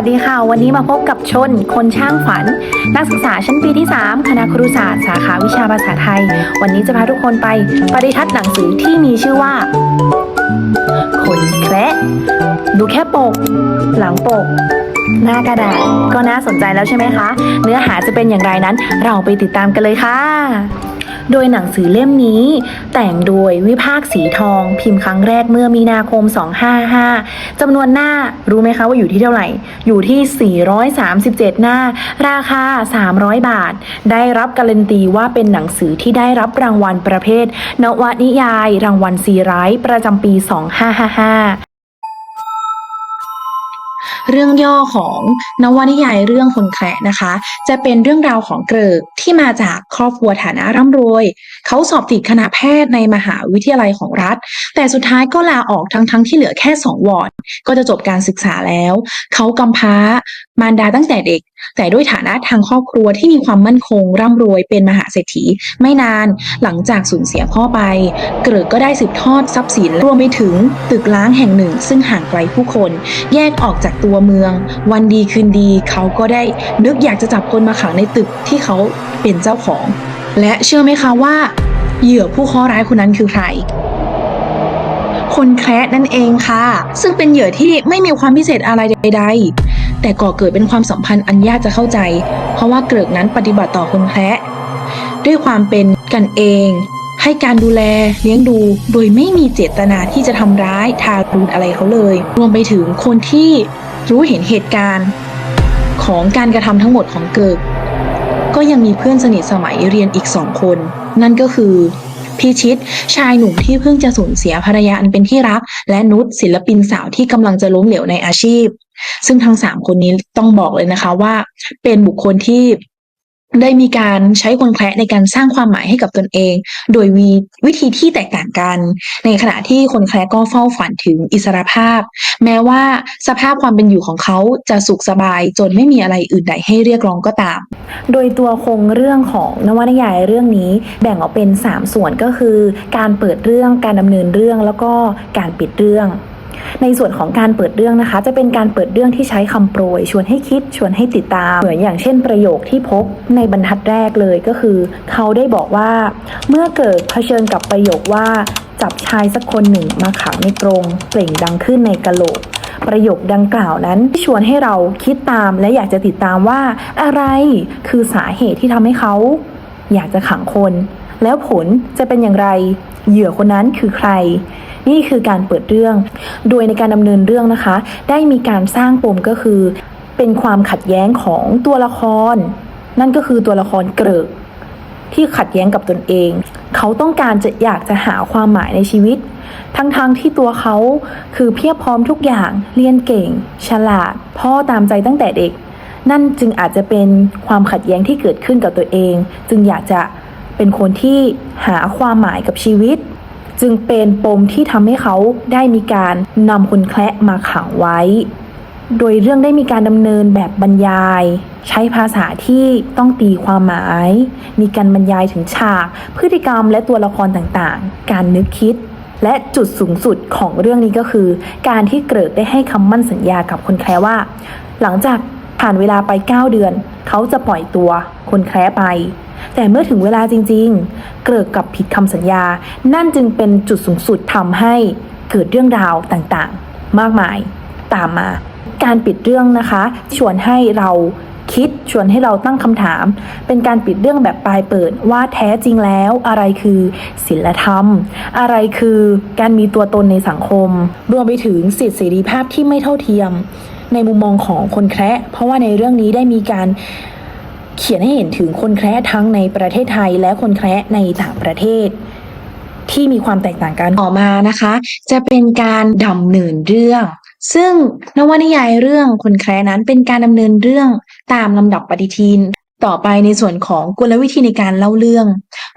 วัสดีค่ะ วันนี้มาพบกับชน คนช่างฝัน นักศึกษาชั้นปีที่ 3 คณะครุศาสตร์ สาขาวิชาภาษาไทย วันนี้จะพาทุกคนไปปริทัศน์หนังสือที่มีชื่อว่า คนแคระดูแค่ปก หลังปก หน้ากระดาษก็น่าสนใจแล้วใช่ไหมคะ เนื้อหาจะเป็นอย่างไรนั้น เราไปติดตามกันเลยค่ะ โดยหนังสือเล่มนี้ แต่งโดยวิภาคสีทอง พิมพ์ครั้งแรกเมื่อมีนาคม 255จำนวนหน้ารู้ไหมคะว่าอยู่ที่เท่าไหร่ อยู่ที่ 437 หน้า ราคา 300 บาท ได้รับการันตีว่าเป็นหนังสือที่ได้รับรางวัลประเภท นวนิยาย รางวัลซีไรต์ประจำปี 2555 เรื่องย่อของนวนิยายเรื่องคนแคระนะคะ จะเป็นเรื่องราวของเกริกที่มาจากครอบครัวฐานะร่ำรวย เขาสอบติดคณะแพทย์ในมหาวิทยาลัยของรัฐ แต่สุดท้ายก็ลาออกทั้งๆทที่เหลือแค่สองวอร์ดก็จะจบการศึกษาแล้ว เขากำพร้ามารดาตั้งแต่เด็ก แต่ด้วยฐานะทางครอบครัวที่มีความมั่นคง ร่ำรวยเป็นมหาเศรษฐี ไม่นานหลังจากสูญเสียพ่อไป เกริกก็ได้สืบทอดทรัพย์สินรวมไปถึงตึกล้างแห่งหนึ่ง ซึ่งห่างไกลผู้คน แยกออกจากตัวเมือง วันดีคืนดีเขาก็ได้นึกอยากจะจับคนมาขังในตึกที่เขาเป็นเจ้าของ และเชื่อไหมคะว่า เหยื่อผู้เคราร้ายคนนั้นคือใครคนแคระนั่นเองค่ะ ซึ่งเป็นเหยื่อที่ไม่มีความพิเศษอะไรใด ๆ แต่ก่อเกิดเป็นความสัมพันธ์อันยากจะเข้าใจ เพราะว่าเกิกนั้นปฏิบัติต่อคนแคระด้วยความเป็นกันเอง ให้การดูแลเลี้ยงดู โดยไม่มีเจตนาที่จะทำร้ายทารุณอะไรเขาเลย รวมไปถึงคนที่รู้เห็นเหตุการณ์ของการกระทำทั้งหมดของเกิกก็ยังมีเพื่อนสนิทสมัยเรียนอีกสองคน นั่นก็คือ พิชิต ชายหนุ่มที่เพิ่งจะสูญเสียภรรยาอันเป็นที่รัก และนุชศิลปินสาวที่กำลังจะล้มเหลวในอาชีพ ซึ่งทั้งสามคนนี้ต้องบอกเลยนะคะว่า เป็นบุคคลที่ ได้มีการใช้คนแคระในการสร้างความหมายให้กับตนเอง โดยมีวิธีที่แตกต่างกัน ในขณะที่คนแคระก็เฝ้าฝันถึงอิสรภาพ แม้ว่าสภาพความเป็นอยู่ของเขาจะสุขสบาย จนไม่มีอะไรอื่นใดให้เรียกร้องก็ตาม โดยตัวโครงเรื่องของนวนิยายเรื่องนี้แบ่งออกเป็น 3 ส่วนก็คือ การเปิดเรื่องการดำเนินเรื่องแล้วก็การปิดเรื่อง ในส่วนของการเปิดเรื่องนะคะ จะเป็นการเปิดเรื่องที่ใช้คำโปรย ชวนให้คิดชวนให้ติดตาม เหมือนอย่างเช่นประโยคที่พบในบรรทัดแรกเลยก็คือ เขาได้บอกว่า เมื่อเกิดเผชิญกับประโยคว่า จับชายสักคนหนึ่งมาขังในกรงเปล่งดังขึ้นในกะโหลกประโยคดังกล่าวนั้นชวนให้เราคิดตามและอยากจะติดตามว่าอะไรคือสาเหตุที่ทำให้เขา อยากจะขังคน แล้วผลจะเป็นอย่างไร เหยื่อคนนั้นคือใคร นี่คือการเปิดเรื่อง โดยในการดำเนินเรื่องนะคะ ได้มีการสร้างปมก็คือ เป็นความขัดแย้งของตัวละคร นั่นก็คือตัวละครเกริกที่ขัดแย้งกับตนเอง เขาต้องการจะอยากจะหาความหมายในชีวิต ทั้งๆทที่ตัวเขาคือเพียบพร้อมทุกอย่าง เรียนเก่ง ฉลาด พ่อตามใจตั้งแต่เด็ก นั่นจึงอาจจะเป็นความขัดแย้งที่เกิดขึ้นกับตัวเอง จึงอยากจะ เป็นคนที่หาความหมายกับชีวิต จึงเป็นปมที่ทำให้เขาได้มีการนำคนแคละมาขังไว้ โดยเรื่องได้มีการดำเนินแบบบรรยาย ใช้ภาษาที่ต้องตีความหมาย มีการบรรยายถึงฉาก พฤติกรรมและตัวละครต่างๆ การนึกคิดและจุดสูงสุดของเรื่องนี้ก็คือ การที่เกริกได้ให้คำมั่นสัญญากับคนแคร์ว่า หลังจากผ่านเวลาไป 9 เดือน เขาจะปล่อยตัวคนแคร์ไป แต่เมื่อถึงเวลาจริง ๆ เกริกกลับผิดคำสัญญา นั่นจึงเป็นจุดสูงสุดทำให้เกิดเรื่องราวต่างๆ มากมายตามมา การปิดเรื่องนะคะ ชวนให้เราคิดชวนให้เราตั้งคำถาม เป็นการปิดเรื่องแบบปลายเปิดว่าแท้จริงแล้วอะไรคือศีลธรรม อะไรคือการมีตัวตนในสังคม รวมไปถึงสิทธิเสรีภาพที่ไม่เท่าเทียม ในมุมมองของคนแคระเพราะว่าในเรื่องนี้ได้มีการเขียนให้เห็นถึงคนแคระทั้งในประเทศไทยและคนแคระในต่างประเทศ ที่มีความแตกต่างกันต่อมานะคะ จะเป็นการดำเนินเรื่อง ซึ่งนวนิยายเรื่องคนแคระนั้นเป็นการดำเนินเรื่องตามลำดับปฏิทิน ต่อไปในส่วนของกลวิธีในการเล่าเรื่อง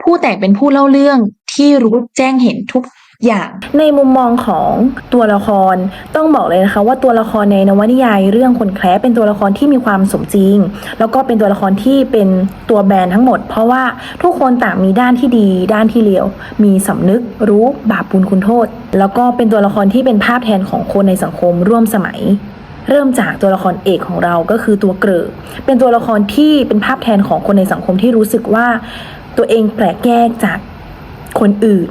ผู้แต่งเป็นผู้เล่าเรื่องที่รู้แจ้งเห็นทุก อย่าง ในมุมมองของตัวละครต้องบอกเลยนะคะ ว่าตัวละครในนวนิยายเรื่องคนแคระเป็นตัวละครที่มีความสมจริง แล้วก็เป็นตัวละครที่เป็นตัวแบรนด์ทั้งหมด เพราะว่าทุกคนต่างมีด้านที่ดี ด้านที่เลวมีสำนึกรู้บาปบุญคุณโทษ แล้วก็เป็นตัวละครที่เป็นภาพแทนของคนในสังคมร่วมสมัยเริ่มจากตัวละครเอกของเราก็คือตัวเกรอเป็นตัวละครที่เป็นภาพแทนของคนในสังคมที่รู้สึกว่า ตัวเองแปลกแยกจากคนอื่น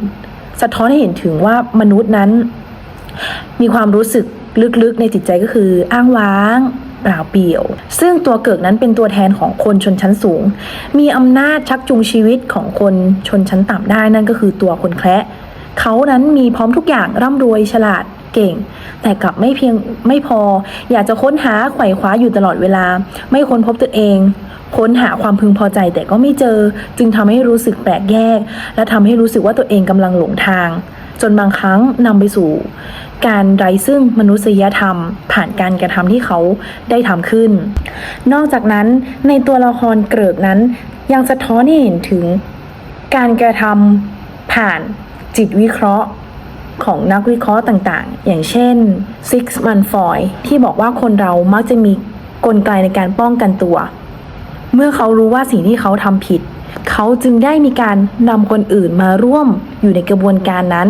สะท้อนให้เห็นถึงว่ามนุษย์นั้น มีความรู้สึกลึกๆในจิตใจก็คืออ้างว้างเปล่าเปลี่ยว ซึ่งตัวเกิกนั้นเป็นตัวแทนของคนชนชั้นสูง มีอำนาจชักจูงชีวิตของคนชนชั้นต่ำได้นั่นก็คือตัวคนแคระเขานั้นมีพร้อมทุกอย่างร่ำรวยฉลาด เก่ง แต่กลับไม่เพียงไม่พอ อยากจะค้นหาไขว่คว้าอยู่ตลอดเวลา ไม่ค้นพบตัวเอง ค้นหาความพึงพอใจแต่ก็ไม่เจอ จึงทำให้รู้สึกแปลกแยก และทำให้รู้สึกว่าตัวเองกำลังหลงทาง จนบางครั้งนำไปสู่ การไร้ซึ่งมนุษยธรรม ผ่านการกระทำที่เขาได้ทำขึ้น นอกจากนั้นในตัวละครเกริกนั้น ยังสะท้อนให้เห็นถึงการกระทำผ่านจิตวิเคราะห์ ของนักวิเคราะห์ต่างๆ อย่างเช่น Six Man f o y ที่บอกว่าคนเรามักจะมีกลไกในการป้องกันตัว เมื่อเขารู้ว่าสิ่งที่เขาทำผิด เขาจึงได้มีการนำคนอื่นมาร่วมอยู่ในกระบวนการนั้น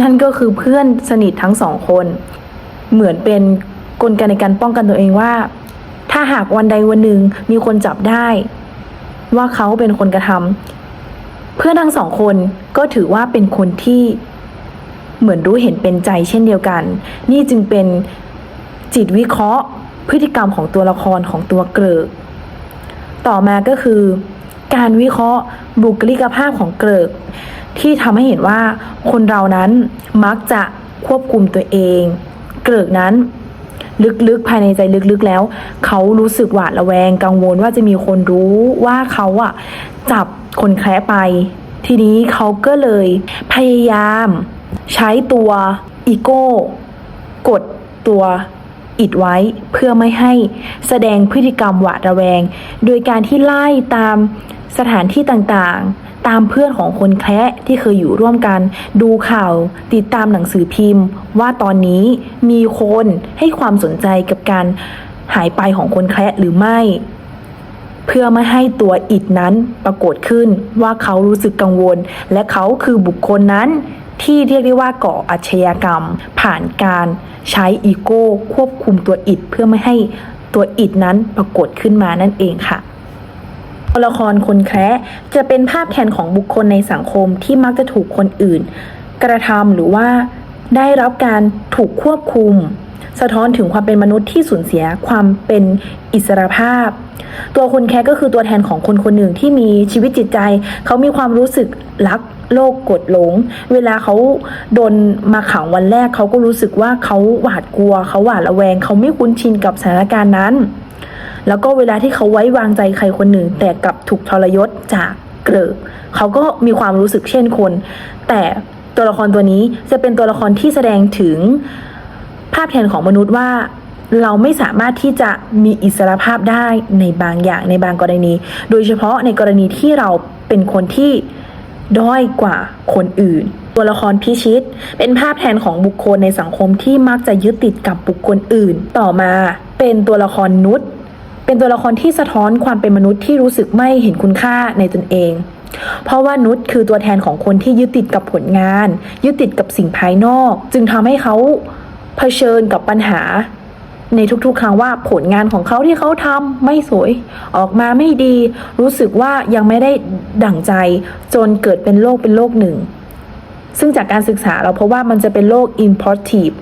นั่นก็คือเพื่อนสนิททั้งสองคน เหมือนเป็นกลไกในการป้องกันตัวเองว่า ถ้าหากวันใดวันหนึ่งมีคนจับได้ ว่าเขาเป็นคนกระทำเพื่อนทั้งสองคนก็ถือว่าเป็นคนที่ เหมือนรู้เห็นเป็นใจเช่นเดียวกัน นี่จึงเป็นจิตวิเคราะห์ พฤติกรรมของตัวละครของตัวเกริก ต่อมาก็คือ การวิเคราะห์บุคลิกภาพของเกริก ที่ทำให้เห็นว่าคนเรานั้นมักจะควบคุมตัวเอง เกริกนั้นลึกๆ ภายในใจลึกๆแล้ว เขารู้สึกหวาดระแวงกังวลว่าจะมีคนรู้ว่าเขาอะจับคนแคร์ไป ทีนี้เขาก็เลยพยายาม ใช้ตัวอีโก้กดตัวอิดไว้เพื่อไม่ให้แสดงพฤติกรรมหวาดระแวง โดยการที่ไล่ตามสถานที่ต่างๆ ตามเพื่อนของคนแคระที่เคยอยู่ร่วมกัน ดูข่าวติดตามหนังสือพิมพ์ ว่าตอนนี้มีคนให้ความสนใจกับการหายไปของคนแคระหรือไม่ เพื่อไม่ให้ตัวอิดนั้นปรากฏขึ้นว่าเขารู้สึกกังวล และเขาคือบุคคลนั้น ที่เรียกได้ว่าก่ออาชญากรรม ผ่านการใช้อีโก้ควบคุมตัวอิดเพื่อไม่ให้ตัวอิดนั้นปรากฏขึ้นมานั่นเองค่ะตัวละครคนแคระจะเป็นภาพแทนของบุคคลในสังคมที่มักจะถูกคนอื่น กระทำหรือว่า ได้รับการถูกควบคุม สะท้อนถึงความเป็นมนุษย์ที่สูญเสียความเป็นอิสรภาพ ตัวคนแคระก็คือตัวแทนของคนคนหนึ่งที่มีชีวิตจิตใจ เขามีความรู้สึกรักโลกกดหลง เวลาเขาโดนมาขังวันแรกเขาก็รู้สึกว่าเขาหวาดกลัว เขาหวาดระแวง เขาไม่คุ้นชินกับสถานการณ์นั้น แล้วก็เวลาที่เขาไว้วางใจใครคนหนึ่ง แต่กลับถูกทรยศจากเกริกเขาก็มีความรู้สึกเช่นคน แต่ ตัวละครตัวนี้จะเป็นตัวละครที่แสดงถึงภาพแทนของมนุษย์ว่าเราไม่สามารถที่จะมีอิสรภาพได้ในบางอย่างในบางกรณี โดยเฉพาะในกรณีที่เราเป็นคนที่ด้อยกว่าคนอื่น ตัวละครพิชิต เป็นภาพแทนของบุคคลในสังคมที่มักจะยึดติดกับบุคคลอื่น ต่อมาเป็นตัวละครนุชเป็นตัวละครที่สะท้อนความเป็นมนุษย์ที่รู้สึกไม่เห็นคุณค่าในตนเอง เพราะว่านุชคือตัวแทนของคนที่ยึดติดกับผลงาน ยึดติดกับสิ่งภายนอก จึงทำให้เขาเผชิญกับปัญหา ในทุกๆ ครั้งว่าผลงานของเขาที่เขาทำไม่สวย ออกมาไม่ดี รู้สึกว่ายังไม่ได้ดั่งใจ จนเกิดเป็นโรคเป็นโรคหนึ่ง ซึ่งจากการศึกษาเราพบว่ามันจะเป็นโรค impulsive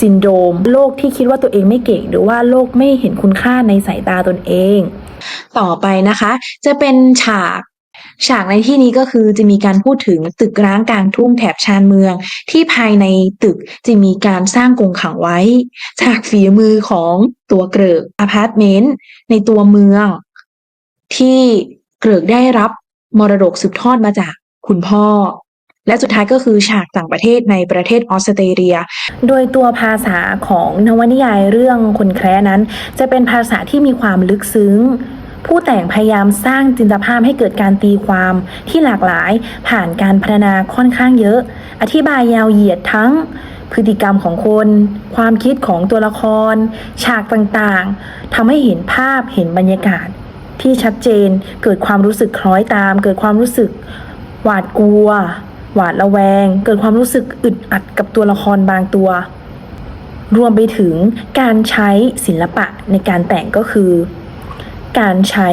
ซินโดรมโรคที่คิดว่าตัวเองไม่เก่ง หรือว่าโรคไม่เห็นคุณค่าในสายตาตนเอง ต่อไปนะคะ จะเป็นฉาก ฉากในที่นี้ก็คือจะมีการพูดถึงตึกร้างกลางทุ่งแถบชานเมือง ที่ภายในตึกจะมีการสร้างกรงขังไว้ จากฝีมือของตัวเกริกอพาร์ตเมนต์ในตัวเมือง ที่เกริกได้รับมรดกสืบทอดมาจากคุณพ่อ และสุดท้ายก็คือฉากต่างประเทศในประเทศออสเตรเลีย โดยตัวภาษาของนวนิยายเรื่องคนแคร์นั้น จะเป็นภาษาที่มีความลึกซึ้ง ผู้แต่งพยายามสร้างจินตภาพให้เกิดการตีความที่หลากหลายผ่านการพัฒนาค่อนข้างเยอะ อธิบายยาวเหยียดทั้งพฤติกรรมของคน ความคิดของตัวละคร ฉากต่างๆทำให้เห็นภาพเห็นบรรยากาศ ที่ชัดเจนเกิดความรู้สึกคล้อยตาม เกิดความรู้สึกหวาดกลัว หวาดระแวง เกิดความรู้สึกอึดอัดกับตัวละครบางตัว รวมไปถึงการใช้ศิลปะในการแต่งก็คือ การใช้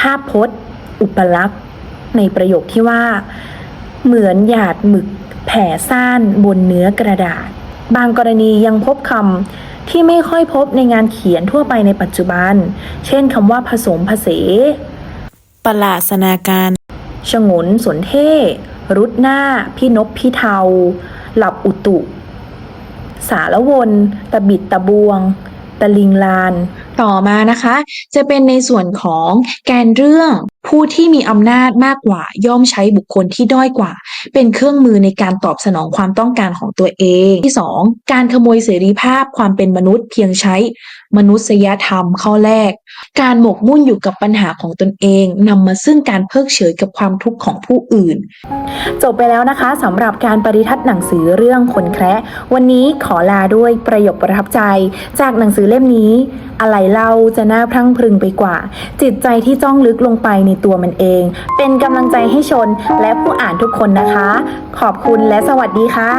ภาพพจน์ อุปลักษณ์ ในประโยคที่ว่า เหมือนหยาดหมึกแผ่ซ่านบนเนื้อกระดาษ บางกรณียังพบคำที่ไม่ค่อยพบในงานเขียนทั่วไปในปัจจุบัน เช่นคำว่าผสมผสประหลาสนาการฉงนสนเท่รุดหน้า พี่นบพี่เทา หลับอุตุ สารวน ตะบิดตะบวง ตะลิงลาน ต่อมานะคะ จะเป็นในส่วนของแกนเรื่อง ผู้ที่มีอำนาจมากกว่าย่อมใช้บุคคลที่ด้อยกว่า เป็นเครื่องมือในการตอบสนองความต้องการของตัวเอง ที่ 2. การขโมยเสรีภาพความเป็นมนุษย์เพียงใช้ มนุษยธรรมข้อแรก การหมกมุ่นอยู่กับปัญหาของตนเองนำมาซึ่งการเพิกเฉยกับความทุกข์ของผู้อื่น จบไปแล้วนะคะสำหรับการปริทัศน์หนังสือเรื่องคนแคระวันนี้ขอลาด้วยประโยคประทับใจ จากหนังสือเล่มนี้ อะไรเล่าจะน่าพรั่งพรึงไปกว่า จิตใจที่จ้องลึกลงไปในตัวมันเอง เป็นกำลังใจให้ชนและผู้อ่านทุกคนนะคะ ขอบคุณและสวัสดีค่ะ